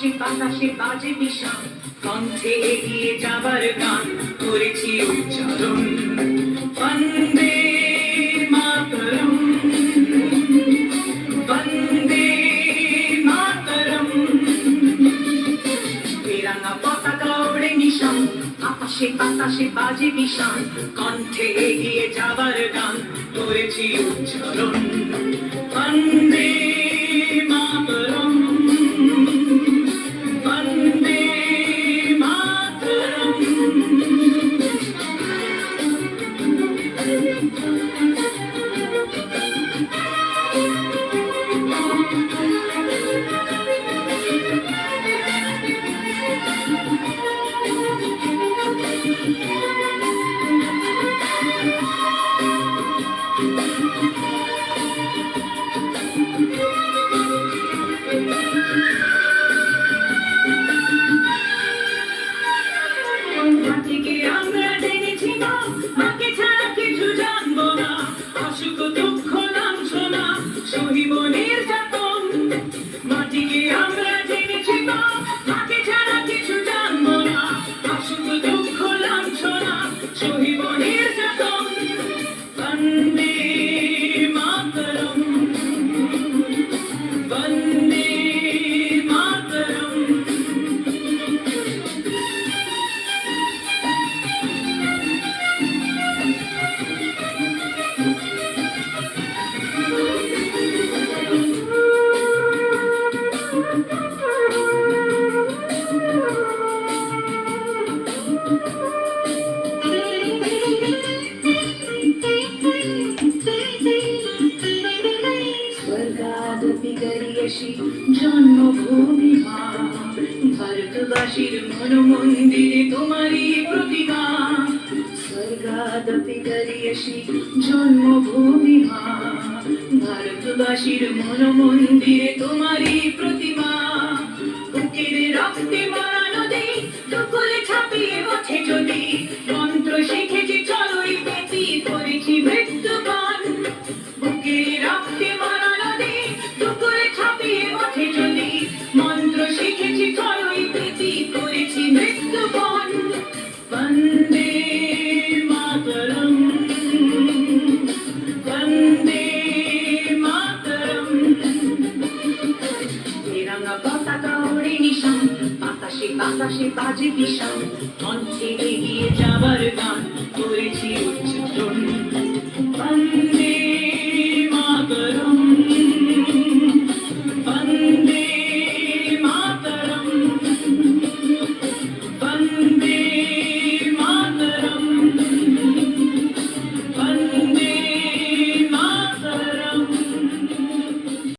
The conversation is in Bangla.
বাতাসে বাতাসে বাজে বিষাণ কণ্ঠে এগিয়ে যাবার গান করেছি উচ্চারণ। বন্দে মাতরম। বন্দে মাতরম। তেরাঙ্গা পতাকা ওড়ে নিশান। আকাশে বাতাসে বাজে বিষাণ কণ্ঠে এগিয়ে যাবার গান করেছি উচ্চারণ। বন্দে So জন্মভূমি ভারতবাসীর মন মন্দিরে তোমারই প্রতিমা। স্বর্গাদপি জন্মভূমি মা। ভারতবাসীর মন মন্দিরে তোমারই প্রতিমা। তেরাঙ্গা পতাকা ওড়ে নিশান বাতাসে বাতাসে বাজে বিশান মঞ্চে এগিয়ে যাবার গান।